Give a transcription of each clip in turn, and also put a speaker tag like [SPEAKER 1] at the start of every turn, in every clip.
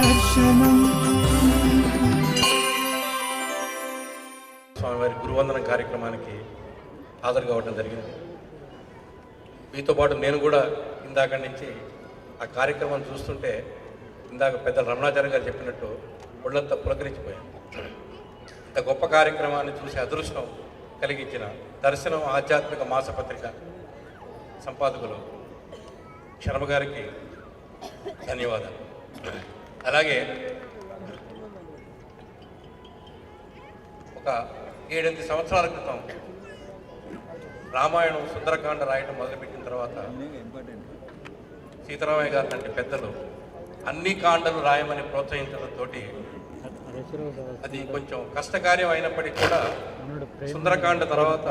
[SPEAKER 1] దర్శనం.
[SPEAKER 2] స్వామివారి గురువందనం కార్యక్రమానికి హాజరు కావడం జరిగింది. మీతో పాటు నేను కూడా ఇందాక నుంచి ఆ కార్యక్రమం చూస్తుంటే ఇందాక పెద్ద రమణాచార్య గారు చెప్పినట్టు ఒళ్ళంతా పులకరించిపోయాను. ఇంత గొప్ప కార్యక్రమాన్ని చూసి అదృష్టం కలిగించిన దర్శనం ఆధ్యాత్మిక మాసపత్రిక సంపాదకులు శర్మ గారికి ధన్యవాదాలు. అలాగే ఒక ఏడెనిమిది సంవత్సరాల క్రితం రామాయణం సుందరకాండ రాయడం మొదలుపెట్టిన తర్వాత సీతారామయ్య గారు లాంటి పెద్దలు అన్ని కాండలు రాయమని ప్రోత్సహించడంతో అది కొంచెం కష్టకార్యం అయినప్పటికీ కూడా సుందరకాండ తర్వాత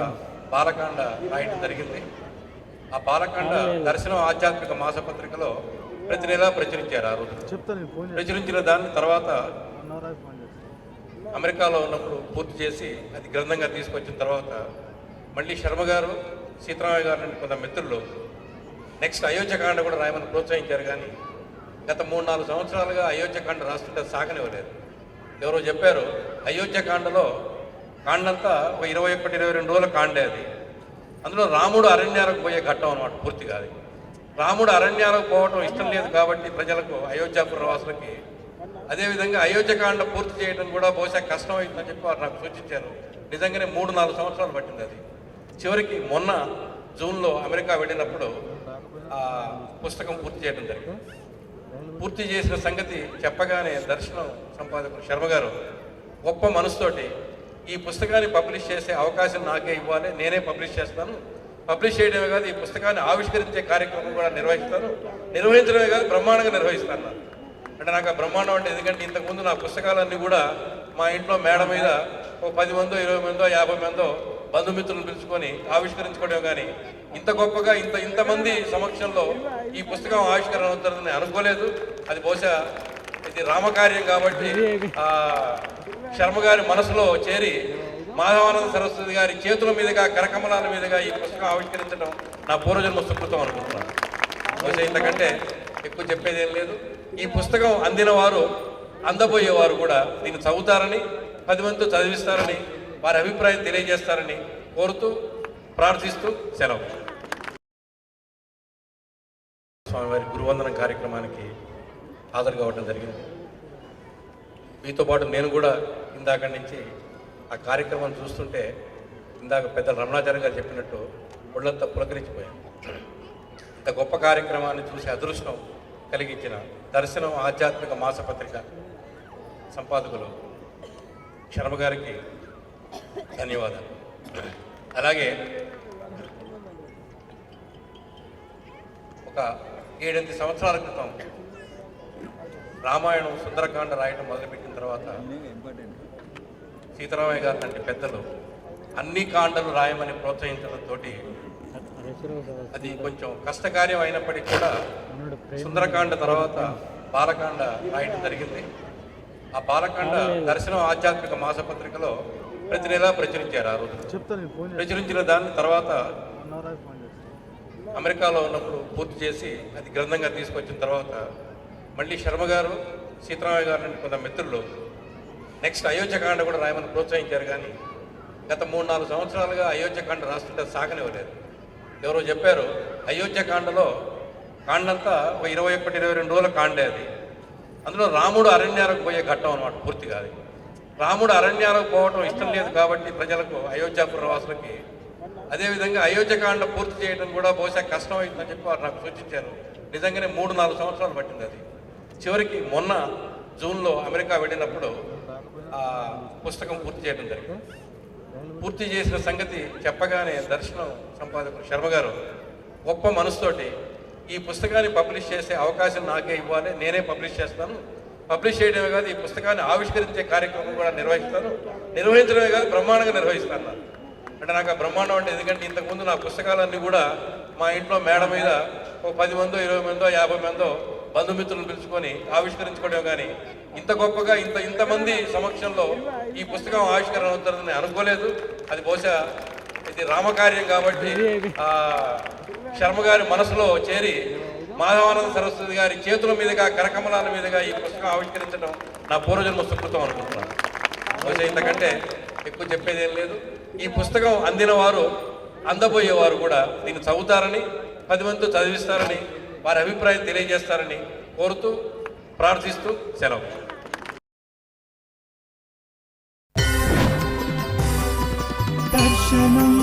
[SPEAKER 2] బాలకాండ రాయడం జరిగింది. ఆ బాలకాండ దర్శనం ఆధ్యాత్మిక మాసపత్రికలో ప్రతి నెలా ప్రచురించారు ఆ రోజు. ప్రచురించిన దాని తర్వాత అమెరికాలో ఉన్నప్పుడు పూర్తి చేసి అది గ్రంథంగా తీసుకొచ్చిన తర్వాత మళ్ళీ శర్మ గారు సీతారామయ్య గారు కొంత మిత్రులు నెక్స్ట్ అయోధ్యకాండ కూడా రాయమని ప్రోత్సహించారు కానీ గత మూడు నాలుగు సంవత్సరాలుగా అయోధ్యకాండ రాస్తుంటే సాగనివ్వలేదు. ఎవరో చెప్పారు అయోధ్యకాండలో కాండంతా ఒక ఇరవై ఒకటి ఇరవై రెండు రోజుల కాండే అది. అందులో రాముడు అరణ్యాలకు పోయే ఘట్టం అనమాట పూర్తిగా అది. రాముడు అరణ్యాలకు పోవటం ఇష్టం లేదు కాబట్టి ప్రజలకు అయోధ్యాపుర వాసులకి అదేవిధంగా అయోధ్యకాండ పూర్తి చేయడం కూడా బహుశా కష్టం అవుతుందని చెప్పి వారు నాకు సూచించారు. నిజంగానే మూడు నాలుగు సంవత్సరాలు పట్టింది అది. చివరికి మొన్న జూన్లో అమెరికా వెళ్ళినప్పుడు ఆ పుస్తకం పూర్తి చేయడం జరిగింది. పూర్తి చేసిన సంగతి చెప్పగానే దర్శనం సంపాదకుడు శర్మ గారు గొప్ప మనసుతోటి ఈ పుస్తకాన్ని పబ్లిష్ చేసే అవకాశం నాకే ఇవ్వాలి నేనే పబ్లిష్ చేస్తాను పబ్లిష్ చేయడమే కాదు ఈ పుస్తకాన్ని ఆవిష్కరించే కార్యక్రమం కూడా నిర్వహిస్తాను నిర్వహించడమే కాదు బ్రహ్మాండంగా నిర్వహిస్తాను అంటే నాకు ఆ బ్రహ్మాండం అంటే ఎందుకంటే ఇంతకుముందు నా పుస్తకాలన్నీ కూడా మా ఇంట్లో మేడ మీద ఒక పది మందో ఇరవై మందో యాభై మందో బంధుమిత్రులు పిలుచుకొని ఆవిష్కరించుకోవడం కానీ ఇంత గొప్పగా ఇంత ఇంతమంది సమక్షంలో ఈ పుస్తకం ఆవిష్కరణ అవుతుందని అనుకోలేదు. అది బహుశా ఇది రామకార్యం కాబట్టి శర్మ గారి మనసులో చేరి మాధవానంద సరస్వతి గారి చేతుల మీదుగా కరకమలాల మీదుగా ఈ పుస్తకం ఆవిష్కరించడం నా పూర్వజన్మ సుకృతం అనుకుంటున్నాను. బహుశా ఇంతకంటే ఎక్కువ చెప్పేది ఏం లేదు. ఈ పుస్తకం అందిన వారు అందబోయేవారు కూడా దీన్ని చదువుతారని పది మందితో చదివిస్తారని వారి అభిప్రాయం తెలియజేస్తారని కోరుతూ ప్రార్థిస్తూ సెలవు. స్వామివారి గురువందనం కార్యక్రమానికి హాజరు కావడం జరిగింది. మీతో పాటు నేను కూడా ఇందాక నుంచి ఆ కార్యక్రమం చూస్తుంటే ఇందాక పెద్ద రమణాచార్య గారు చెప్పినట్టు ఒళ్ళంతా పులకరించిపోయాను ఇంత గొప్ప కార్యక్రమాన్ని చూసి అదృష్టం కలిగించిన దర్శనం ఆధ్యాత్మిక మాసపత్రిక సంపాదకులు శర్మ గారికి ధన్యవాదాలు. అలాగే ఒక ఏడెనిమిది సంవత్సరాల క్రితం రామాయణం సుందరకాండ రాయటం మొదలుపెట్టిన తర్వాత సీతారామయ్య గారు లాంటి పెద్దలు అన్ని కాండలు రాయమని ప్రోత్సహించడంతో అది కొంచెం కష్టకార్యం అయినప్పటికీ కూడా సుందరకాండ తర్వాత బాలకాండ రాయటం జరిగింది. ఆ బాలకాండ దర్శనం ఆధ్యాత్మిక మాసపత్రికలో ప్రతి నెలా ప్రచురించారు ఆ రోజు. ప్రచురించిన దాని తర్వాత అమెరికాలో ఉన్నప్పుడు పూర్తి చేసి అది గ్రంథంగా తీసుకొచ్చిన తర్వాత మళ్ళీ శర్మ గారు సీతారామయ్య గారు కొంత మిత్రులు నెక్స్ట్ అయోధ్యకాండ కూడా రాయమని ప్రోత్సహించారు కానీ గత మూడు నాలుగు సంవత్సరాలుగా అయోధ్యకాండ రాస్తుంటే సాగనివ్వలేదు. ఎవరో చెప్పారు అయోధ్యకాండలో కాండంతా ఒక ఇరవై ఒకటి ఇరవై రెండు రోజుల కాండే అది. అందులో రాముడు అరణ్యాలకు పోయే ఘట్టం అనమాట పూర్తిగా అది రాముడు అరణ్యాలకు పోవటం ఇష్టం లేదు కాబట్టి ప్రజలకు అయోధ్యాపుర వాసులకి అదేవిధంగా అయోధ్యకాండ పూర్తి చేయడం కూడా బహుశా కష్టం అవుతుందని చెప్పి వారు నాకు సూచించారు. నిజంగానే మూడు నాలుగు సంవత్సరాలు పట్టింది అది. చివరికి మొన్న జూన్లో అమెరికా వెళ్ళినప్పుడు పుస్తకం పూర్తి చేయడం జరిగింది. పూర్తి చేసిన సంగతి చెప్పగానే దర్శనం సంపాదకుడు శర్మ గారు గొప్ప మనసుతోటి ఈ పుస్తకాన్ని పబ్లిష్ చేసే అవకాశం నాకే ఇవ్వాలి నేనే పబ్లిష్ చేస్తాను. పబ్లిష్ చేయడమే కాదు ఈ పుస్తకాన్ని ఆవిష్కరించే కార్యక్రమం కూడా నిర్వహిస్తాను. నిర్వహించడమే కాదు బ్రహ్మాండంగా నిర్వహిస్తాను. అంటే నాకు ఆ బ్రహ్మాండం అంటే ఎందుకంటే ఇంతకుముందు నా పుస్తకాలన్నీ కూడా మా ఇంట్లో మేడ మీద ఓ పది మందో ఇరవై మందో యాభై మందో బంధుమిత్రులను పిలుచుకొని ఆవిష్కరించుకోవడం కానీ ఇంత గొప్పగా ఇంత ఇంతమంది సమక్షంలో ఈ పుస్తకం ఆవిష్కరణ అవుతుందని అనుకోలేదు. అది బహుశా ఇది రామకార్యం కాబట్టి శర్మ గారి మనసులో చేరి మాధవానంద సరస్వతి గారి చేతుల మీదుగా కరకమలాల మీదుగా ఈ పుస్తకం ఆవిష్కరించడం నా పూర్వజన్మ సుకృతం అనుకుంటున్నాను. బహుశా ఇంతకంటే ఎక్కువ చెప్పేది ఏం లేదు. ఈ పుస్తకం అందిన వారు అందబోయేవారు కూడా దీన్ని చదువుతారని పది మందితో చదివిస్తారని వారి అభిప్రాయం తెలియజేస్తారని కోరుతూ ప్రార్థిస్తూ సెలవు.
[SPEAKER 1] దర్శనం